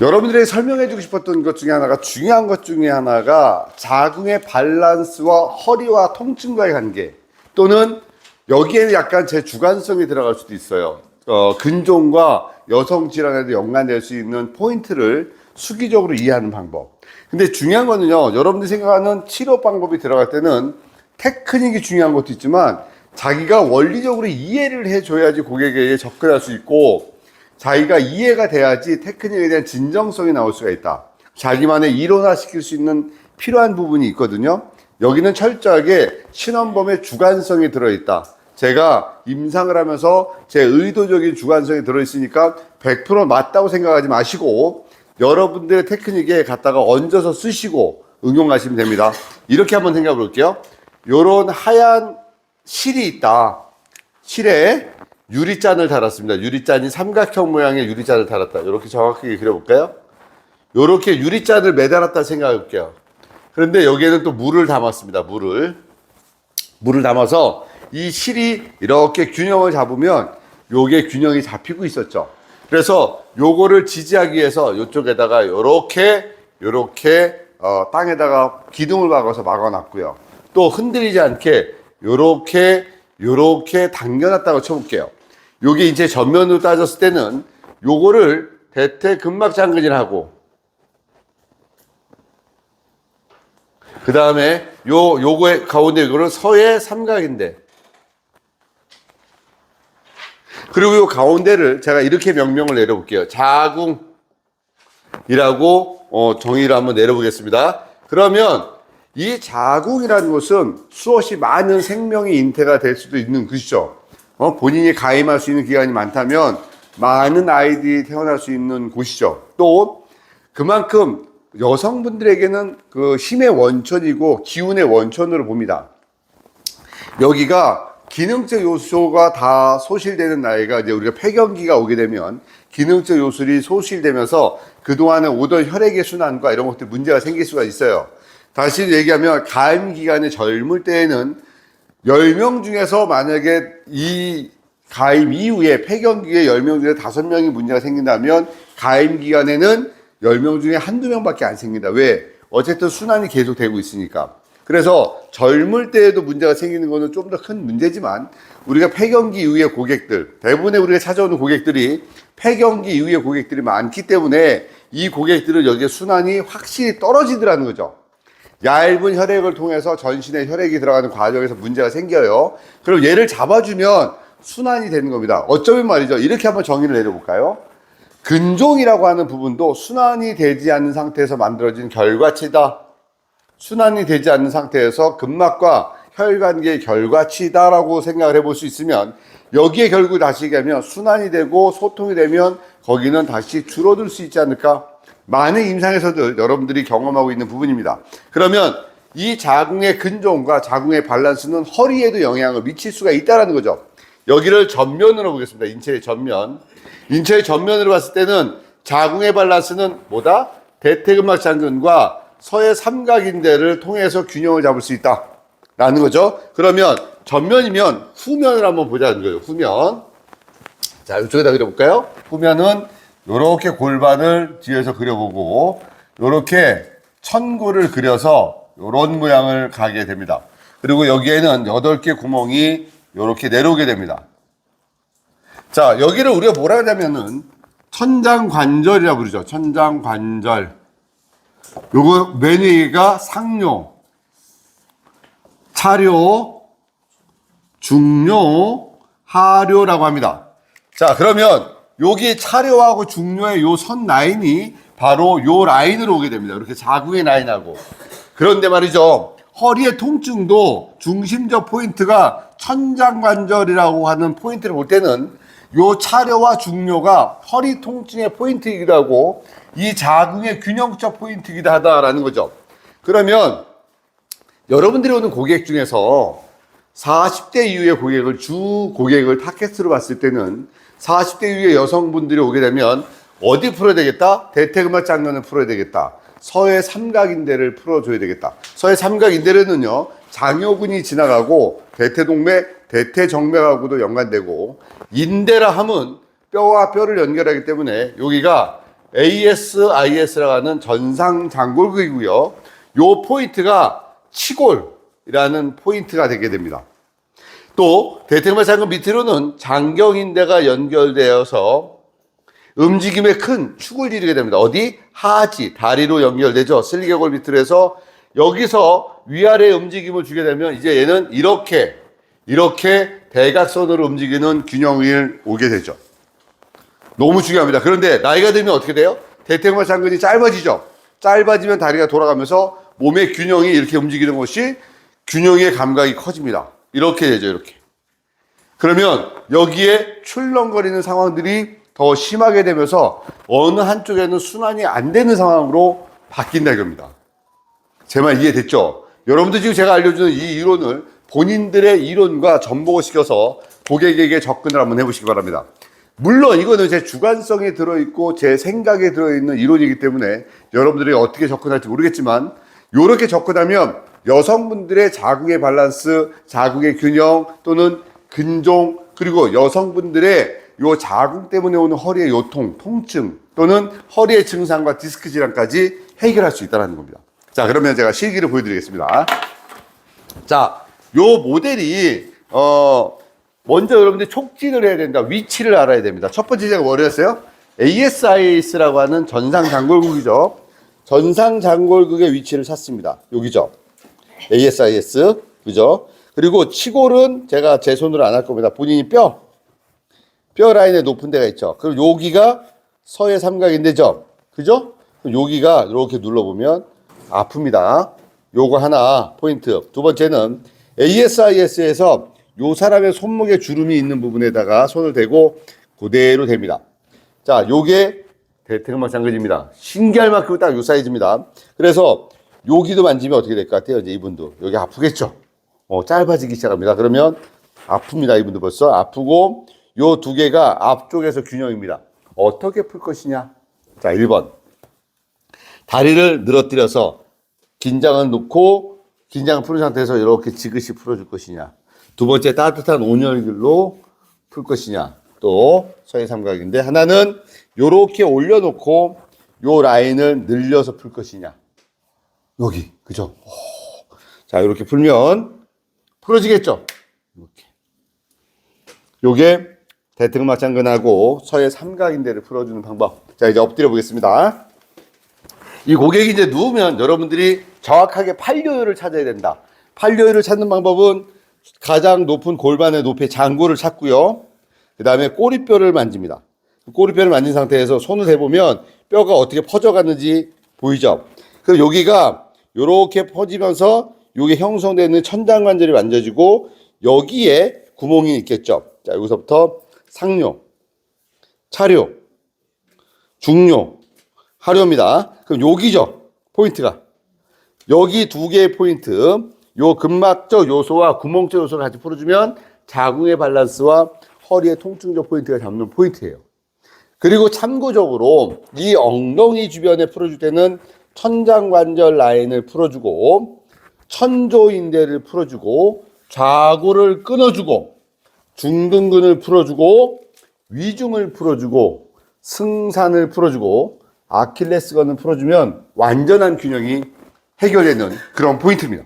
여러분들에게 설명해주고 싶었던 것 중에 하나가 중요한 것 중에 하나가 자궁의 밸런스와 허리와 통증과의 관계 또는 여기에는 약간 제 주관성이 들어갈 수도 있어요. 어, 근종과 여성 질환에도 연관될 수 있는 포인트를 수기적으로 이해하는 방법. 근데 중요한 거는요, 여러분들이 생각하는 치료 방법이 들어갈 때는 테크닉이 중요한 것도 있지만 자기가 원리적으로 이해를 해줘야지 고객에게 접근할 수 있고 자기가 이해가 돼야지 테크닉에 대한 진정성이 나올 수가 있다. 자기만의 이론화시킬 수 있는 필요한 부분이 있거든요. 여기는 철저하게 신원범의 주관성이 들어있다. 제가 임상을 하면서 제 의도적인 주관성이 들어있으니까 100% 맞다고 생각하지 마시고 여러분들의 테크닉에 갖다가 얹어서 쓰시고 응용하시면 됩니다. 이렇게 한번 생각해 볼게요. 요런 하얀 실이 있다. 실에 유리잔을 달았습니다. 유리잔이 삼각형 모양의 유리잔을 달았다. 이렇게 정확하게 그려볼까요? 이렇게 유리잔을 매달았다 생각해 볼게요. 그런데 여기에는 또 물을 담았습니다. 물을. 물을 담아서 이 실이 이렇게 균형을 잡으면 요게 균형이 잡히고 있었죠. 그래서 요거를 지지하기 위해서 이쪽에다가 요렇게 요렇게 어, 땅에다가 기둥을 박아서 막아놨고요. 또 흔들리지 않게 요렇게 요렇게 당겨놨다고 쳐볼게요. 요게 이제 전면으로 따졌을 때는 요거를 대퇴 근막 장근이라고 그 다음에 요 요거의 가운데 이거는 서해 삼각인데 그리고 요 가운데를 제가 이렇게 명명을 내려볼게요. 자궁이라고 어, 정의를 한번 내려보겠습니다. 그러면 이 자궁이라는 것은 수없이 많은 생명이 잉태가 될 수도 있는 것이죠. 어, 본인이 가임할 수 있는 기간이 많다면 많은 아이들이 태어날 수 있는 곳이죠. 또 그만큼 여성분들에게는 그 힘의 원천이고 기운의 원천으로 봅니다. 여기가 기능적 요소가 다 소실되는 나이가 이제 우리가 폐경기가 오게 되면 기능적 요소들이 소실되면서 그동안에 오던 혈액의 순환과 이런 것들 문제가 생길 수가 있어요. 다시 얘기하면 가임 기간의 젊을 때에는 10명 중에서 만약에 이 가임 이후에 폐경기에 10명 중에 5명이 문제가 생긴다면 가임 기간에는 10명 중에 한두 명밖에 안 생긴다. 왜? 어쨌든 순환이 계속 되고 있으니까. 그래서 젊을 때에도 문제가 생기는 거는 좀더 큰 문제지만 우리가 폐경기 이후의 고객들, 대부분의 우리가 찾아오는 고객들이 폐경기 이후의 고객들이 많기 때문에 이 고객들은 여기에 순환이 확실히 떨어지더라는 거죠. 얇은 혈액을 통해서 전신에 혈액이 들어가는 과정에서 문제가 생겨요. 그럼 얘를 잡아주면 순환이 되는 겁니다. 어쩌면 말이죠. 이렇게 한번 정의를 내려볼까요? 근종이라고 하는 부분도 순환이 되지 않는 상태에서 만들어진 결과치다. 순환이 되지 않는 상태에서 근막과 혈관계의 결과치다라고 생각을 해볼 수 있으면 여기에 결국 다시 얘기하면 순환이 되고 소통이 되면 거기는 다시 줄어들 수 있지 않을까? 많은 임상에서도 여러분들이 경험하고 있는 부분입니다. 그러면 이 자궁의 근종과 자궁의 밸런스는 허리에도 영향을 미칠 수가 있다는 거죠. 여기를 전면으로 보겠습니다. 인체의 전면. 인체의 전면으로 봤을 때는 자궁의 밸런스는 뭐다? 대퇴근막 장근과 서해 삼각인대를 통해서 균형을 잡을 수 있다. 라는 거죠. 그러면 전면이면 후면을 한번 보자는 거예요. 후면. 자, 이쪽에다 그려볼까요? 후면은 이렇게 골반을 뒤에서 그려보고 이렇게 천구를 그려서 이런 모양을 가게 됩니다. 그리고 여기에는 8개 구멍이 이렇게 내려오게 됩니다. 자, 여기를 우리가 뭐라 하냐면은 천장관절이라고 부르죠. 천장관절. 요거 맨 위가 상뇨, 차료, 중뇨, 하료라고 합니다. 자, 그러면 여기 차료하고 중뇨의 요 선 라인이 바로 요 라인으로 오게 됩니다. 이렇게 자궁의 라인하고. 그런데 말이죠. 허리의 통증도 중심적 포인트가 천장관절이라고 하는 포인트를 볼 때는 요 차료와 중뇨가 허리 통증의 포인트이기도 하고 이 자궁의 균형적 포인트이기도 하다라는 거죠. 그러면 여러분들이 오는 고객 중에서 40대 이후의 고객을 주 고객을 타겟으로 봤을 때는 40대 이후의 여성분들이 오게 되면 어디 풀어야 되겠다? 대퇴근막 장면을 풀어야 되겠다. 서해 삼각인대를 풀어줘야 되겠다. 서해 삼각인대는요, 장요근이 지나가고 대퇴동맥, 대퇴정맥하고도 연관되고 인대라 함은 뼈와 뼈를 연결하기 때문에 여기가 ASIS라고 하는 전상 장골극이고요. 요 포인트가 치골이라는 포인트가 되게 됩니다. 또 대퇴마 장골 밑으로는 장경인대가 연결되어서 움직임에 큰 축을 이루게 됩니다. 어디? 하지, 다리로 연결되죠. 슬리게골 밑으로 해서 여기서 위아래 움직임을 주게 되면 이제 얘는 이렇게, 이렇게 대각선으로 움직이는 균형을 오게 되죠. 너무 중요합니다. 그런데 나이가 들면 어떻게 돼요? 대퇴마 장근이 짧아지죠. 짧아지면 다리가 돌아가면서 몸의 균형이 이렇게 움직이는 것이 균형의 감각이 커집니다. 이렇게 되죠, 이렇게. 그러면 여기에 출렁거리는 상황들이 더 심하게 되면서 어느 한쪽에는 순환이 안 되는 상황으로 바뀐다 이겁니다. 제 말 이해됐죠? 여러분들 지금 제가 알려주는 이 이론을 본인들의 이론과 접목을 시켜서 고객에게 접근을 한번 해보시기 바랍니다. 물론 이거는 제 주관성에 들어있고 제 생각에 들어있는 이론이기 때문에 여러분들이 어떻게 접근할지 모르겠지만 이렇게 접근하면 여성분들의 자궁의 밸런스, 자궁의 균형 또는 근종 그리고 여성분들의 요 자궁 때문에 오는 허리의 요통, 통증 또는 허리의 증상과 디스크 질환까지 해결할 수 있다는 겁니다. 자, 그러면 제가 실기를 보여드리겠습니다. 자, 요 모델이 어 먼저 여러분들이 촉진을 해야 된다. 위치를 알아야 됩니다. 첫 번째 제가 뭐를 했어요? ASIS라고 하는 전상 장골극이죠. 전상 장골극의 위치를 찾습니다. 여기죠. ASIS. 그죠? 그리고 치골은 제가 제 손으로 안 할 겁니다. 본인이 뼈. 뼈 라인에 높은 데가 있죠. 그럼 여기가 서해 삼각인데죠. 그죠? 여기가 이렇게 눌러보면 아픕니다. 요거 하나 포인트. 두 번째는 ASIS에서 요 사람의 손목에 주름이 있는 부분에다가 손을 대고 그대로 됩니다. 자, 요게 대퇴근막 장근입니다. 신기할 만큼 딱 요 사이즈입니다. 그래서 여기도 만지면 어떻게 될 것 같아요? 이제 이분도. 여기 아프겠죠? 어, 짧아지기 시작합니다. 그러면 아픕니다. 이분도 벌써 아프고 요 두 개가 앞쪽에서 균형입니다. 어떻게 풀 것이냐? 자, 1번. 다리를 늘어뜨려서 긴장을 놓고 긴장을 푸는 상태에서 이렇게 지그시 풀어줄 것이냐. 두 번째 따뜻한 온열길로 풀 것이냐. 또 서해 삼각인데 하나는 요렇게 올려놓고 요 라인을 늘려서 풀 것이냐. 여기 그죠? 오. 자 이렇게 풀면 풀어지겠죠? 이렇게. 요게 대퇴근막장근하고 서해 삼각인대를 풀어주는 방법. 자 이제 엎드려 보겠습니다. 이 고객이 이제 누우면 여러분들이 정확하게 팔요율을 찾아야 된다. 팔요율을 찾는 방법은 가장 높은 골반의 높이의 장구를 찾고요. 그 다음에 꼬리뼈를 만집니다. 꼬리뼈를 만진 상태에서 손을 대보면 뼈가 어떻게 퍼져가는지 보이죠? 그럼 여기가 이렇게 퍼지면서 이게 형성되는 천장관절이 만져지고 여기에 구멍이 있겠죠? 자, 여기서부터 상뇨, 차료, 중뇨, 하료입니다. 그럼 여기죠? 포인트가. 여기 두 개의 포인트, 요 근막적 요소와 구멍적 요소를 같이 풀어주면 자궁의 밸런스와 허리의 통증적 포인트가 잡는 포인트예요. 그리고 참고적으로 이 엉덩이 주변에 풀어줄 때는 천장관절 라인을 풀어주고 천조인대를 풀어주고 좌골을 끊어주고 중둔근을 풀어주고 위중을 풀어주고 승산을 풀어주고 아킬레스건을 풀어주면 완전한 균형이 해결되는 그런 포인트입니다.